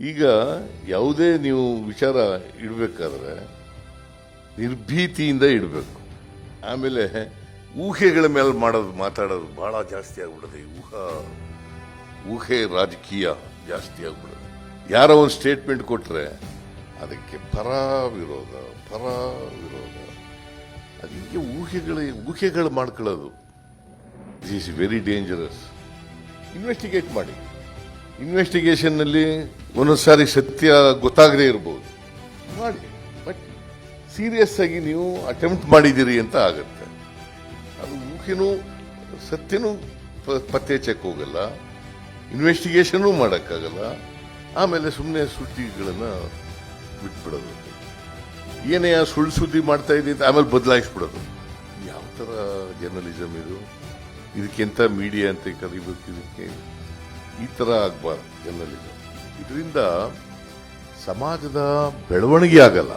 ಈಗ ಯಾವುದೇ ನೀವು ವಿಚಾರ ಇಡಬೇಕಾದ್ರೆ ನಿರ್ಭೀತಿಯಿಂದ ಇಡಬೇಕು. ಆಮೇಲೆ ಊಹೆಗಳ ಮೇಲೆ ಮಾಡೋದು, ಮಾತಾಡೋದು ಬಹಳ ಜಾಸ್ತಿ ಆಗ್ಬಿಡುತ್ತೆ. ಈ ಊಹಾ, ಊಹೆ ರಾಜಕೀಯ ಜಾಸ್ತಿ ಆಗ್ಬಿಡುತ್ತೆ. ಯಾರೋ ಒಂದು ಸ್ಟೇಟ್ಮೆಂಟ್ ಕೊಟ್ಟರೆ ಅದಕ್ಕೆ ಪರ ವಿರೋಧ ಪರ ವಿರೋಧ ಅದಕ್ಕೆ ಊಹೆಗಳ, ಊಹೆಗಳು ಮಾಡ್ಕೊಳ್ಳೋದು. This is very dangerous investigate ಮಾಡಿ. ಇನ್ವೆಸ್ಟಿಗೇಷನ್ನಲ್ಲಿ ಒಂದೊಂದು ಸಾರಿ ಸತ್ಯ ಗೊತ್ತಾಗದೇ ಇರ್ಬೋದು. ಮಾಡಿ. ಬಟ್ ಸೀರಿಯಸ್ ಆಗಿ ನೀವು ಅಟೆಂಪ್ಟ್ ಮಾಡಿದ್ದೀರಿ ಅಂತ ಆಗತ್ತೆ. ಅದು ಊಹೆನೂ, ಸತ್ಯನೂ ಪತ್ತೆ ಚೆಕ್ ಹೋಗಲ್ಲ. ಇನ್ವೆಸ್ಟಿಗೇಷನ್ನೂ ಮಾಡೋಕ್ಕಾಗಲ್ಲ. ಆಮೇಲೆ ಸುಮ್ಮನೆ ಸುದ್ದಿಗಳನ್ನು ಬಿಟ್ಬಿಡೋದು. ಏನೇ ಆ ಸುಳ್ಳು ಸುದ್ದಿ ಮಾಡ್ತಾ ಇದ್ದೀನಿ ಆಮೇಲೆ ಬದಲಾಯಿಸ್ಬಿಡೋದು. ಯಾವ ಥರ ಜರ್ನಲಿಸಮ್ ಇದು? ಇದಕ್ಕೆಂತ ಮೀಡಿಯಾ ಅಂತ ಕರಿಬೇಕು, ಇದಕ್ಕೆ ಈ ಥರ ಆಗಬಾರ್ದು ಜನರಲ್ಲಿ ಇದರಿಂದ ಸಮಾಜದ ಬೆಳವಣಿಗೆ ಆಗಲ್ಲ.